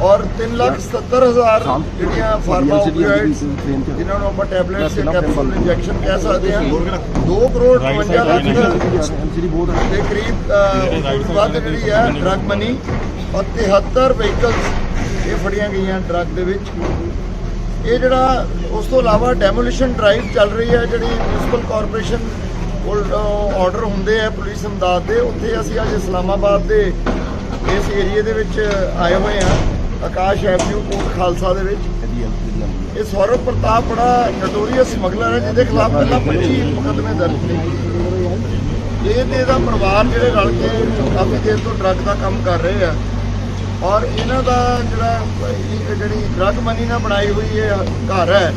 ਔਰ 377000 ਜਿਹੜੀਆਂ ਫਾਰਮਾ ਓਪੀਓਇਡਸ ਜਿਨ੍ਹਾਂ ਨੂੰ ਆਪਾਂ ਟੈਬਲੇਟਸ ਜਾਂ ਕੈਪਸੂਲ ਇੰਜੈਕਸ਼ਨ ਕਹਿ ਸਕਦੇ ਹਾਂ 2 ਕਰੋੜ 52 ਲੱਖ ਦੇ ਕਰੀਬ ਵੱਧ ਜਿਹੜੀ ਹੈ ਡਰੱਗ ਮਨੀ ਔਰ 73 ਵਹੀਕਲਸ ਇਹ ਫੜੀਆਂ ਗਈਆਂ ਡਰੱਗ ਦੇ ਵਿੱਚ ਇਹ ਜਿਹੜਾ ਉਸ ਤੋਂ ਇਲਾਵਾ ਡੈਮੋਲੀਸ਼ਨ ਡਰਾਈਵ ਚੱਲ ਰਹੀ ਹੈ ਜਿਹੜੀ ਮਿਊਨਿਸਪਲ ਕਾਰਪੋਰੇਸ਼ਨ ਕੋਲ ਆਰਡਰ ਹੁੰਦੇ ਆ ਪੁਲਿਸ ਅੰਦਾਜ਼ ਦੇ ਉੱਥੇ ਅਸੀਂ ਅੱਜ ਇਸਲਾਮਾਬਾਦ ਦੇ ਇਸ ਏਰੀਏ ਦੇ ਵਿੱਚ ਆਏ ਹੋਏ ਹਾਂ ਆਕਾਸ਼ ਐਵਨਿਊ ਕੋਟ ਖਾਲਸਾ ਦੇ ਵਿੱਚ। ਇਹ ਸੌਰਵ ਪ੍ਰਤਾਪ ਬੜਾ ਨਟੋਰੀਅਸ ਸਮਗਲਰ ਹੈ, ਜਿਹਦੇ ਖਿਲਾਫ ਪਹਿਲਾਂ 25 ਮੁਕੱਦਮੇ ਦਰਜ ਨੇ। ਇਹ ਤੇ ਇਹਦਾ ਪਰਿਵਾਰ ਜਿਹੜੇ ਰਲ ਕੇ ਕਾਫੀ ਦੇਰ ਤੋਂ ਡਰੱਗ ਦਾ ਕੰਮ ਕਰ ਰਹੇ ਆ। ਔਰ ਇਹਨਾਂ ਦਾ ਜਿਹੜਾ ਜਿਹੜੀ ਡਰੱਗ ਮਨੀ ਨਾਲ ਬਣਾਈ ਹੋਈ ਇਹ ਘਰ ਹੈ,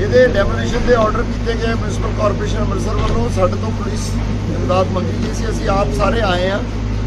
ਇਹਦੇ ਡੈਮੋਲੀਸ਼ਨ ਦੇ ਆਰਡਰ ਕੀਤੇ ਗਏ ਮਿਊਨਿਸਪਲ ਕਾਰਪੋਰੇਸ਼ਨ ਅੰਮ੍ਰਿਤਸਰ ਵੱਲੋਂ। ਸਾਡੇ ਤੋਂ ਪੁਲਿਸ ਇਮਦਾਦ ਮੰਗੀ ਗਈ ਸੀ, ਅਸੀਂ ਆਪ ਸਾਰੇ ਆਏ ਆ।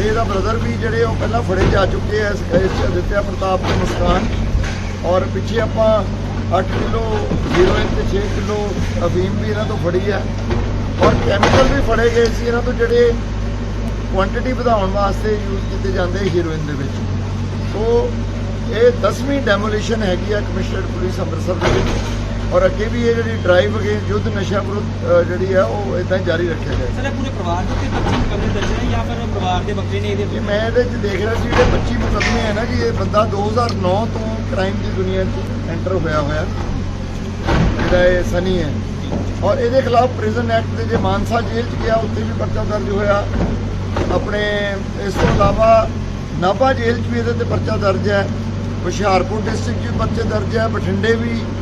ਤੇ ਇਹਦਾ ਬ੍ਰਦਰ ਵੀ ਜਿਹੜੇ ਉਹ ਪਹਿਲਾਂ ਫੜੇ ਜਾ ਚੁੱਕੇ ਆ, ਇਸ ਕੇਸ 'ਚ ਪ੍ਰਤਾਪ ਤੇ ਮੁਸਕਾਨ ਔਰ ਪਿੱਛੇ ਆਪਾਂ 8 ਕਿਲੋ ਹੀਰੋਇਨ ਤੇ 6 ਕਿਲੋ ਅਫੀਮ ਵੀ ਇਹਨਾਂ ਤੋਂ ਫੜੀ ਹੈ ਔਰ ਕੈਮੀਕਲ ਵੀ ਫੜੇ ਗਏ ਸੀ ਇਹਨਾਂ ਤੋਂ ਜਿਹੜੇ ਕੁਆਂਟੀਟੀ ਵਧਾਉਣ ਵਾਸਤੇ ਯੂਜ਼ ਕੀਤੇ ਜਾਂਦੇ ਹੀਰੋਇਨ ਦੇ ਵਿੱਚ। ਸੋ ਇਹ 10ਵੀਂ ਡੈਮੋਲੀਸ਼ਨ ਹੈਗੀ ਆ ਕਮਿਸ਼ਨਰ ਪੁਲਿਸ ਅੰਮ੍ਰਿਤਸਰ ਦੇ ਵਿੱਚ। ਔਰ ਅੱਗੇ ਵੀ ਇਹ ਜਿਹੜੀ ਡਰਾਈਵ ਅਗੇਂਸਟ ਯੁੱਧ ਨਸ਼ਾ ਵਿਰੁੱਧ ਜਿਹੜੀ ਆ ਉਹ ਇਦਾਂ ਜਾਰੀ ਰੱਖਿਆ ਜਾਏ ਸਰ ਇਹ ਪੂਰੇ ਪਰਿਵਾਰ ਦੇ ਉੱਤੇ 25 ਮੁਕੱਦਮੇ ਦਰਜ ਨੇ ਜਾਂ ਫਿਰ ਪਰਿਵਾਰ ਦੇ ਬੱਕਰੇ ਨੇ ਇਹਦੇ ਇਹ ਮੈਂ ਇਹਦੇ ਚ ਦੇਖ ਰਿਹਾ ਸੀ ਜਿਹੜੇ 25 ਮੁਕੱਦਮੇ ਹੈ ਨਾ ਜੀ ਇਹ ਬੰਦਾ 2009 ਤੋਂ ਕ੍ਰਾਈਮ ਦੀ ਦੁਨੀਆ 'ਚ ਐਂਟਰ ਹੋਇਆ ਹੋਇਆ। ਜਿਹੜਾ ਇਹ ਸਨੀ ਹੈ। ਔਰ ਇਹਦੇ ਖਿਲਾਫ ਪ੍ਰਿਜ਼ਨ ਐਕਟ ਦੇ ਜੇ ਮਾਨਸਾ ਜੇਲ੍ਹ 'ਚ ਗਿਆ ਉੱਥੇ ਵੀ ਪਰਚਾ ਦਰਜ ਹੋਇਆ। ਆਪਣੇ ਇਸ ਤੋਂ ਇਲਾਵਾ ਨਾਭਾ ਜੇਲ੍ਹ 'ਚ ਵੀ ਇਹਦੇ ਤੇ ਪਰਚਾ ਦਰਜ ਹੈ। ਹੁਸ਼ਿਆਰਪੁਰ ਡਿਸਟ੍ਰਿਕਟ 'ਚ ਵੀ ਪਰਚੇ ਦਰਜ ਹੈ ਬਠਿੰਡੇ ਵੀ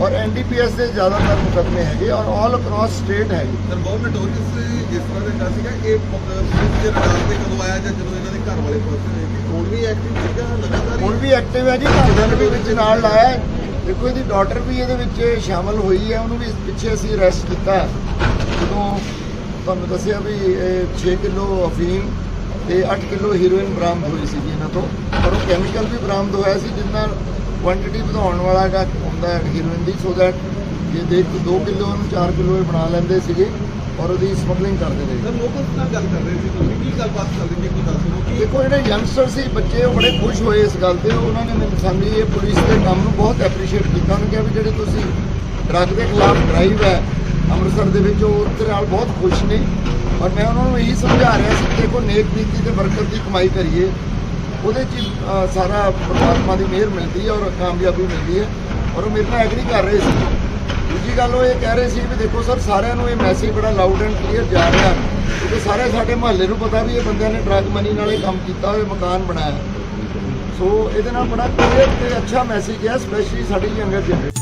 ਔਰ ਐਨਡੀਪੀਐਸ ਦੇ ਜ਼ਿਆਦਾਤਰ ਮੁਕੱਦਮੇ ਹੈਗੇ ਔਰ ਆਲ ਅਕ੍ਰੋਸ ਸਟੇਟ ਹੈਗੇ ਸਰ ਬਹੁਤ ਨੋਟੋਰੀਅਸ ਇਸ ਤਰ੍ਹਾਂ ਦਾ ਸੀਗਾ ਇਹ ਪੁਲਿਸ ਦੇ ਰਡਾਰ ਤੇ ਕਦੋਂ ਆਇਆ ਜਾਂ ਜਦੋਂ ਇਹਨਾਂ ਦੇ ਘਰ ਵਾਲੇ ਪਹੁੰਚੇ ਨੇ ਹੁਣ ਵੀ ਐਕਟਿਵ ਸੀਗਾ ਲਗਾਤਾਰ ਹੁਣ ਵੀ ਐਕਟਿਵ ਹੈ ਜੀ ਘਰਦਿਆਂ ਵੀ ਵਿੱਚ ਨਾਲ ਲਾਇਆ। ਦੇਖੋ ਇਹਦੀ ਡਾਟਰ ਵੀ ਇਹਦੇ ਵਿੱਚ ਸ਼ਾਮਲ ਹੋਈ ਹੈ ਉਹਨੂੰ ਵੀ ਪਿੱਛੇ ਅਸੀਂ ਅਰੈਸਟ ਕੀਤਾ। ਜਦੋਂ ਤੁਹਾਨੂੰ ਦੱਸਿਆ ਵੀ ਇਹ 6 ਕਿਲੋ ਅਫੀਮ ਤੇ 8 ਕਿਲੋ ਹੀਰੋਇਨ ਬਰਾਮਦ ਹੋਈ ਸੀ ਇਹਨਾਂ ਤੋਂ ਪਰ ਉਹ ਕੈਮੀਕਲ ਵੀ ਬਰਾਮਦ ਹੋਇਆ ਸੀ ਜਿਸ ਨਾਲ ਕੁਆਂਟੀਟੀ ਵਧਾਉਣ ਵਾਲਾ ਜਿਹੜਾ ਹੁੰਦਾ ਹੈ ਹੀਰੋਇਨ ਦੀ ਸੋ ਦੈਟ ਜੇ ਦੇਖ 2 ਕਿਲੋ ਨੂੰ 4 ਕਿਲੋ ਇਹ ਬਣਾ ਲੈਂਦੇ ਸੀਗੇ ਔਰ ਉਹਦੀ ਸਮਗਲਿੰਗ ਕਰਦੇ ਰਹੇ। ਸਰ ਲੋਕਲ ਨਾਲ ਗੱਲ ਕਰ ਰਹੇ ਸੀ। ਤੁਸੀਂ ਕੀ ਗੱਲਬਾਤ ਚੱਲਦੀ ਹੈ ਕੀ ਦੱਸ ਦਿਓ। ਕਿ ਦੇਖੋ ਜਿਹੜੇ ਯੰਗਸਟਰ ਸੀ ਬੱਚੇ ਉਹ ਬੜੇ ਖੁਸ਼ ਹੋਏ ਇਸ ਗੱਲ ਤੇ। ਉਹਨਾਂ ਨੇ ਮੈਨੂੰ ਸਾਡੀ ਇਹ ਪੁਲਿਸ ਦੇ ਕੰਮ ਨੂੰ ਬਹੁਤ ਐਪਰੀਸ਼ੀਏਟ ਕੀਤਾ। ਉਹਨਾਂ ਕਿਹਾ ਵੀ ਜਿਹੜੇ ਤੁਸੀਂ ਡਰੱਗ ਦੇ ਖਿਲਾਫ ਡਰਾਈਵ ਹੈ ਅੰਮ੍ਰਿਤਸਰ ਦੇ ਵਿੱਚ ਉਹ ਉਹਦੇ ਨਾਲ ਬਹੁਤ ਖੁਸ਼ ਨੇ। ਔਰ ਮੈਂ ਉਹਨਾਂ ਨੂੰ ਇਹੀ ਸਮਝਾ ਰਿਹਾ ਸੀ ਕਿ ਦੇਖੋ ਨੇਕ ਨੀਤੀ ਤੇ ਬਰਕਤ ਦੀ ਕਮਾਈ ਕਰੀਏ। ਉਹਦੇ 'ਚ ਹੀ, ਸਾਰਾ ਪਰਮਾਤਮਾ ਦੀ ਮਿਹਰ ਮਿਲਦੀ ਹੈ ਔਰ ਕਾਮਯਾਬੀ ਮਿਲਦੀ ਹੈ। ਔਰ ਉਹ ਮੇਰੇ ਨਾਲ ਐਗਰੀ ਕਰ ਰਹੇ ਸੀ। ਦੂਜੀ ਗੱਲ ਉਹ ਇਹ ਕਹਿ ਰਹੇ ਸੀ ਵੀ ਦੇਖੋ ਸਰ ਸਾਰਿਆਂ ਨੂੰ ਇਹ ਮੈਸੇਜ ਬੜਾ ਲਾਊਡ ਐਂਡ ਕਲੀਅਰ ਜਾ ਰਿਹਾ ਕਿਉਂਕਿ ਸਾਰੇ ਸਾਡੇ ਮਹੱਲੇ ਨੂੰ ਪਤਾ ਵੀ ਇਹ ਬੰਦਿਆਂ ਨੇ ਡਰੱਗ ਮਨੀ ਨਾਲ ਇਹ ਕੰਮ ਕੀਤਾ ਹੋਇਆ ਮਕਾਨ ਬਣਾਇਆ। ਸੋ ਇਹਦੇ ਨਾਲ ਬੜਾ ਕਲੀਅਰ ਤੇ ਅੱਛਾ ਮੈਸੇਜ ਹੈ ਸਪੈਸ਼ਲੀ ਸਾਡੀ ਯੰਗਰ ਜਨਰੇਸ਼ਨ